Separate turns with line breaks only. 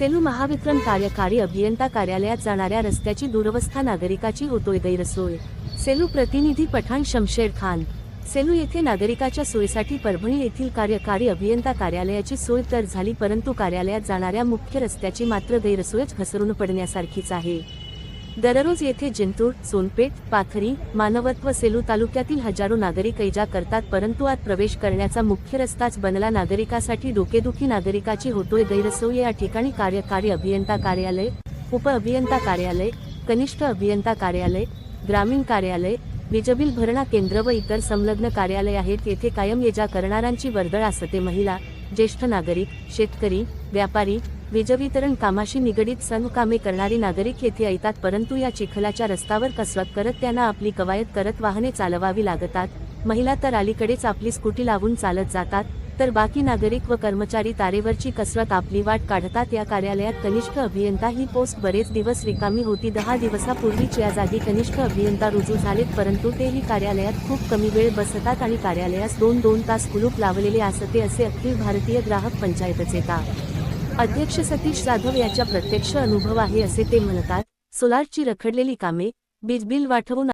सेलू महाविक्रम कार्यकारी अभियंता कार्यालयात जाणाऱ्या रस्त्याची दुरवस्था नागरिकाची होतोय गैरसोय. सेलू प्रतिनिधी पठाण शमशेर खान. सेलू येथे नागरिकाच्या सोयीसाठी परभणी येथील कार्यकारी अभियंता कार्यालयाची सोय तर झाली परंतु कार्यालयात जाणाऱ्या मुख्य रस्त्याची मात्र गैरसोयच घसरून पडण्यासारखीच आहे. दररोज येथे जिंतूर सोनपेठ पाथरी मानवत्व सेलू तालुक्यातील हजारो नागरिक इजा करतात परंतु आत प्रवेश करण्याचा मुख्य रस्ताच बनला नागरिकासाठी डोकेदुखी नागरिकाची होतोय गैरसोय. या ठिकाणी कार्यकारी अभियंता कार्यालय उप अभियंता कार्यालय कनिष्ठ अभियंता कार्यालय ग्रामीण कार्यालय विजबिल भरणा केंद्र व इतर संलग्न कार्यालय आहेत. येथे कायम येजा करणाऱ्यांची वर्दळ असते. महिला ज्येष्ठ नागरिक शेतकरी व्यापारी वीजवितरण कामाशी निगडीत सर्व कामे करणारी नागरिक येथे येतात परंतु या चिखलाच्या रस्त्यावर कसरत करत त्यांना आपली कवायत करत वाहने चालवावी लागतात. महिला तर अलीकडेच आपली स्कूटी लावून चालत जातात तर बाकी नागरिक व कर्मचारी तारेवरची कसरत आपली वाट काढतात. या कार्यालयात कनिष्ठ अभियंता ही पोस्ट बरेच दिवस रिकामी होती. दहा दिवसापूर्वीच या जागी कनिष्ठ अभियंता रुजू झालेत परंतु तेही कार्यालयात खूप कमी वेळ बसतात आणि कार्यालयास दोन दोन तास कुलूप लावलेले असते असे अखिल भारतीय ग्राहक पंचायतचे का? अध्यक्ष सतीश जाधव याच्या प्रत्यक्ष अनुभव आहे असे ते म्हणतात. सोलारची रखडलेली कामे बिजबिल बिल वाढवून